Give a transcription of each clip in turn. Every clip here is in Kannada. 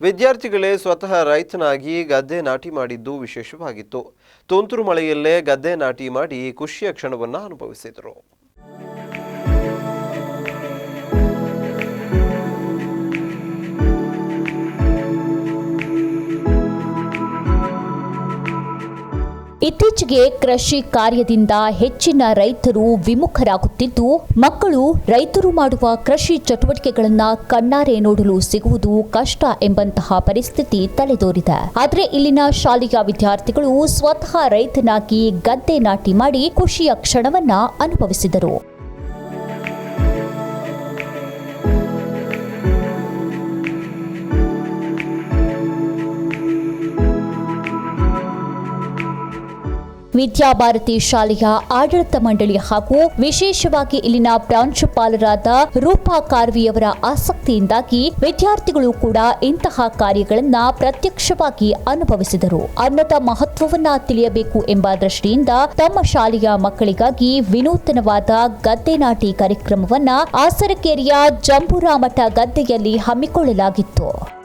ವಿದ್ಯಾರ್ಥಿಗಳೇ ಸ್ವತಃ ರೈತನಾಗಿ ಗದ್ದೆ ನಾಟಿ ಮಾಡಿದ್ದು ವಿಶೇಷವಾಗಿತ್ತು. ತುಂತುರು ಮಳೆಯಲ್ಲೇ ಗದ್ದೆ ನಾಟಿ ಮಾಡಿ ಖುಷಿಯ ಕ್ಷಣವನ್ನು ಅನುಭವಿಸಿದರು. ಇತ್ತೀಚೆಗೆ ಕೃಷಿ ಕಾರ್ಯದಿಂದ ಹೆಚ್ಚಿನ ರೈತರು ವಿಮುಖರಾಗುತ್ತಿದ್ದು, ಮಕ್ಕಳು ರೈತರು ಮಾಡುವ ಕೃಷಿ ಚಟುವಟಿಕೆಗಳನ್ನು ಕಣ್ಣಾರೆ ನೋಡಲು ಸಿಗುವುದು ಕಷ್ಟ ಎಂಬಂತಹ ಪರಿಸ್ಥಿತಿ ತಲೆದೋರಿದೆ. ಆದರೆ ಇಲ್ಲಿನ ಶಾಲೆಯ ವಿದ್ಯಾರ್ಥಿಗಳು ಸ್ವತಃ ರೈತನಾಗಿ ಗದ್ದೆ ನಾಟಿ ಮಾಡಿ ಖುಷಿಯ ಕ್ಷಣವನ್ನ ಅನುಭವಿಸಿದರು. ವಿದ್ಯಾಭಾರತಿ ಶಾಲೆಯ ಆಡಳಿತ ಮಂಡಳಿ ಹಾಗೂ ವಿಶೇಷವಾಗಿ ಇಲ್ಲಿನ ಪ್ರಾಂಶುಪಾಲರಾದ ರೂಪಾ ಕಾರ್ವಿಯವರ ಆಸಕ್ತಿಯಿಂದಾಗಿ ವಿದ್ಯಾರ್ಥಿಗಳು ಕೂಡ ಇಂತಹ ಕಾರ್ಯಗಳನ್ನ ಪ್ರತ್ಯಕ್ಷವಾಗಿ ಅನುಭವಿಸಿದರು. ಅನ್ನದ ಮಹತ್ವವನ್ನ ತಿಳಿಯಬೇಕು ಎಂಬ ದೃಷ್ಟಿಯಿಂದ ತಮ್ಮ ಶಾಲೆಯ ಮಕ್ಕಳಿಗಾಗಿ ವಿನೂತನವಾದ ಗದ್ದೆ ನಾಟಿ ಕಾರ್ಯಕ್ರಮವನ್ನ ಆಸರಕೇರಿಯ ಜಂಬೂರಾಮಠ ಗದ್ದೆಯಲ್ಲಿ ಹಮ್ಮಿಕೊಳ್ಳಲಾಗಿತ್ತು.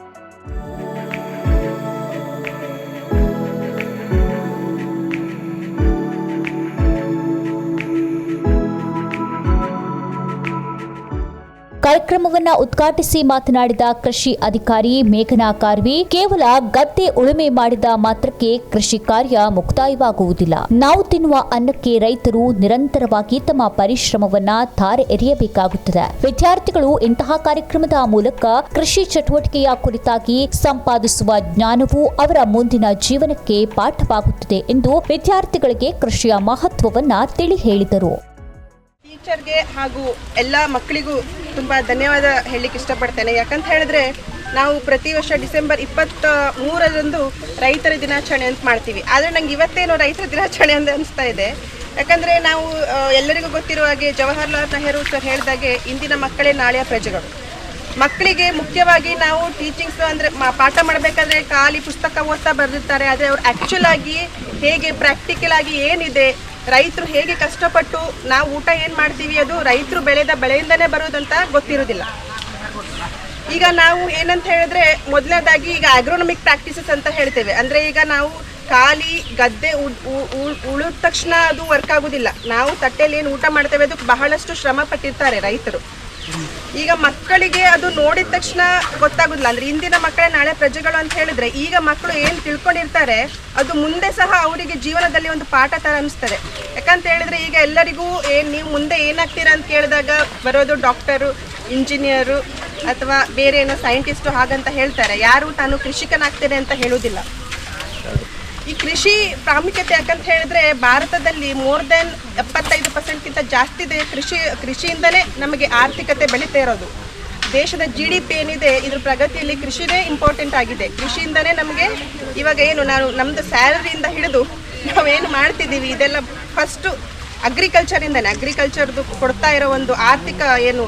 ಕಾರ್ಯಕ್ರಮವನ್ನ ಉದ್ಘಾಟಿಸಿ ಮಾತನಾಡಿದ ಕೃಷಿ ಅಧಿಕಾರಿ ಮೇಘನಾ ಕಾರ್ವಿ, ಕೇವಲ ಗದ್ದೆ ಉಳುಮೆ ಮಾಡಿದ ಮಾತ್ರಕ್ಕೆ ಕೃಷಿ ಕಾರ್ಯ ಮುಕ್ತಾಯವಾಗುವುದಿಲ್ಲ. ನಾವು ತಿನ್ನುವ ಅನ್ನಕ್ಕೆ ರೈತರು ನಿರಂತರವಾಗಿ ತಮ್ಮ ಪರಿಶ್ರಮವನ್ನ ಧಾರೆ ಎರೆಯಬೇಕಾಗುತ್ತದೆ. ವಿದ್ಯಾರ್ಥಿಗಳು ಇಂತಹ ಕಾರ್ಯಕ್ರಮದ ಮೂಲಕ ಕೃಷಿ ಚಟುವಟಿಕೆಯ ಕುರಿತಾಗಿ ಸಂಪಾದಿಸುವ ಜ್ಞಾನವು ಅವರ ಮುಂದಿನ ಜೀವನಕ್ಕೆ ಪಾಠವಾಗುತ್ತದೆ ಎಂದು ವಿದ್ಯಾರ್ಥಿಗಳಿಗೆ ಕೃಷಿಯ ಮಹತ್ವವನ್ನ ತಿಳಿ ಹೇಳಿದರು. ಟೀಚರ್ಗೆ ಹಾಗೂ ಎಲ್ಲ ಮಕ್ಕಳಿಗೂ ತುಂಬ ಧನ್ಯವಾದ ಹೇಳಲಿಕ್ಕೆ ಇಷ್ಟಪಡ್ತೇನೆ. ಯಾಕಂತ ಹೇಳಿದ್ರೆ ನಾವು ಪ್ರತಿ ವರ್ಷ ಡಿಸೆಂಬರ್ ಇಪ್ಪತ್ತ ಮೂರರಂದು ರೈತರ ದಿನಾಚರಣೆ ಅಂತ ಮಾಡ್ತೀವಿ. ಆದರೆ ನಂಗೆ ಇವತ್ತೇನೋ ರೈತರ ದಿನಾಚರಣೆ ಅಂತ ಅನಿಸ್ತಾ ಇದೆ. ಯಾಕಂದರೆ ನಾವು ಎಲ್ಲರಿಗೂ ಗೊತ್ತಿರುವ ಹಾಗೆ ಜವಾಹರ್ಲಾಲ್ ನೆಹರು ಸರ್ ಹೇಳಿದಾಗೆ ಇಂದಿನ ಮಕ್ಕಳೇ ನಾಳೆಯ ಪ್ರಜೆಗಳು. ಮಕ್ಕಳಿಗೆ ಮುಖ್ಯವಾಗಿ ನಾವು ಟೀಚಿಂಗ್ಸ್ ಅಂದರೆ ಪಾಠ ಮಾಡಬೇಕಾದ್ರೆ ಖಾಲಿ ಪುಸ್ತಕ ಓದ್ತಾ ಬರೆದಿರ್ತಾರೆ. ಆದರೆ ಅವ್ರು ಆ್ಯಕ್ಚುಲಾಗಿ ಹೇಗೆ ಪ್ರಾಕ್ಟಿಕಲ್ ಆಗಿ ಏನಿದೆ ರೈತರು ಹೇಗೆ ಕಷ್ಟಪಟ್ಟು ನಾವು ಊಟ ಏನು ಮಾಡ್ತೀವಿ ಅದು ರೈತರು ಬೆಳೆದ ಬೆಳೆಯಿಂದನೇ ಬರೋದಂತ ಗೊತ್ತಿರೋದಿಲ್ಲ ಈಗ ನಾವು ಏನಂತ ಹೇಳಿದ್ರೆ ಮೊದಲನೇದಾಗಿ ಈಗ ಅಗ್ರೋನಮಿಕ್ ಪ್ರಾಕ್ಟೀಸಸ್ ಅಂತ ಹೇಳ್ತೇವೆ. ಅಂದರೆ ಈಗ ನಾವು ಖಾಲಿ ಗದ್ದೆ ಉಳಿದ ತಕ್ಷಣ ಅದು ವರ್ಕ್ ಆಗೋದಿಲ್ಲ. ನಾವು ತಟ್ಟೆಯಲ್ಲಿ ಏನು ಊಟ ಮಾಡ್ತೇವೆ, ಅದಕ್ಕೆ ಬಹಳಷ್ಟು ಶ್ರಮ ಪಟ್ಟಿರ್ತಾರೆ ರೈತರು. ಈಗ ಮಕ್ಕಳಿಗೆ ಅದು ನೋಡಿದ ತಕ್ಷಣ ಗೊತ್ತಾಗುದಿಲ್ಲ. ಅಂದ್ರೆ ಇಂದಿನ ಮಕ್ಕಳೇ ನಾಳೆ ಪ್ರಜೆಗಳು ಅಂತ ಹೇಳಿದ್ರೆ ಈಗ ಮಕ್ಕಳು ಏನು ತಿಳ್ಕೊಂಡಿರ್ತಾರೆ, ಅದು ಮುಂದೆ ಸಹ ಅವರಿಗೆ ಜೀವನದಲ್ಲಿ ಒಂದು ಪಾಠ ತರ ಅನಿಸ್ತದೆ ಯಾಕಂತ ಹೇಳಿದ್ರೆ ಈಗ ಎಲ್ಲರಿಗೂ ಏನ್ ನೀವು ಮುಂದೆ ಏನಾಗ್ತೀರಾ ಅಂತ ಕೇಳಿದಾಗ ಬರೋದು ಡಾಕ್ಟರು, ಇಂಜಿನಿಯರು ಅಥವಾ ಬೇರೆ ಏನೋ ಸೈಂಟಿಸ್ಟು ಹಾಗಂತ ಹೇಳ್ತಾರೆ. ಯಾರು ತಾನು ಕೃಷಿಕನಾಗ್ತೇನೆ ಅಂತ ಹೇಳುವುದಿಲ್ಲ ಈ ಕೃಷಿ ಪ್ರಾಮುಖ್ಯತೆ ಯಾಕಂತ ಹೇಳಿದ್ರೆ ಭಾರತದಲ್ಲಿ ಮೋರ್ ದೆನ್ ಎಪ್ಪತ್ತೈದು ಪರ್ಸೆಂಟ್ಗಿಂತ ಜಾಸ್ತಿ ಇದೆ ಕೃಷಿ, ಕೃಷಿಯಿಂದಲೇ ನಮಗೆ ಆರ್ಥಿಕತೆ ಬೆಳೀತಾ ಇರೋದು. ದೇಶದ ಜಿ ಡಿ ಪಿ ಏನಿದೆ, ಇದ್ರ ಪ್ರಗತಿಯಲ್ಲಿ ಕೃಷಿನೇ ಇಂಪಾರ್ಟೆಂಟ್ ಆಗಿದೆ. ಕೃಷಿಯಿಂದನೇ ನಮಗೆ ಇವಾಗ ಏನು ನಾವು ನಮ್ಮದು ಸ್ಯಾಲರಿಯಿಂದ ಹಿಡಿದು ನಾವೇನು ಮಾಡ್ತಿದ್ದೀವಿ, ಇದೆಲ್ಲ ಫಸ್ಟು ಅಗ್ರಿಕಲ್ಚರಿಂದನೇ ಅಗ್ರಿಕಲ್ಚರ್ದು ಕೊಡ್ತಾ ಇರೋ ಒಂದು ಆರ್ಥಿಕ ಏನು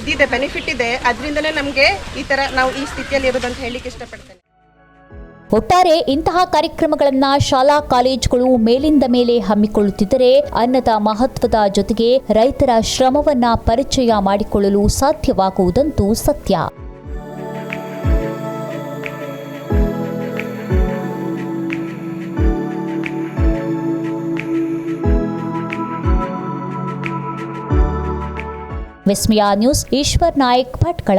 ಇದಿದೆ ಬೆನಿಫಿಟ್ ಇದೆ. ಅದರಿಂದನೇ ನಮಗೆ ಈ ಥರ ನಾವು ಈ ಸ್ಥಿತಿಯಲ್ಲಿ ಇರೋದಂತ ಹೇಳಲಿಕ್ಕೆ ಇಷ್ಟಪಡ್ತೇನೆ. ಒಟ್ಟಾರೆ ಇಂತಹ ಕಾರ್ಯಕ್ರಮಗಳನ್ನ ಶಾಲಾ ಕಾಲೇಜುಗಳು ಮೇಲಿಂದ ಮೇಲೆ ಹಮ್ಮಿಕೊಳ್ಳುತ್ತಿದ್ದರೆ ಅನ್ನದ ಮಹತ್ವದ ಜೊತೆಗೆ ರೈತರ ಶ್ರಮವನ್ನ ಪರಿಚಯ ಮಾಡಿಕೊಳ್ಳಲು ಸಾಧ್ಯವಾಗುವುದಂತೂ ಸತ್ಯ. ವಿಸ್ಮಯ ನ್ಯೂಸ್ ಈಶ್ವರ್ ನಾಯಕ್ ಭಟ್ಕಳ.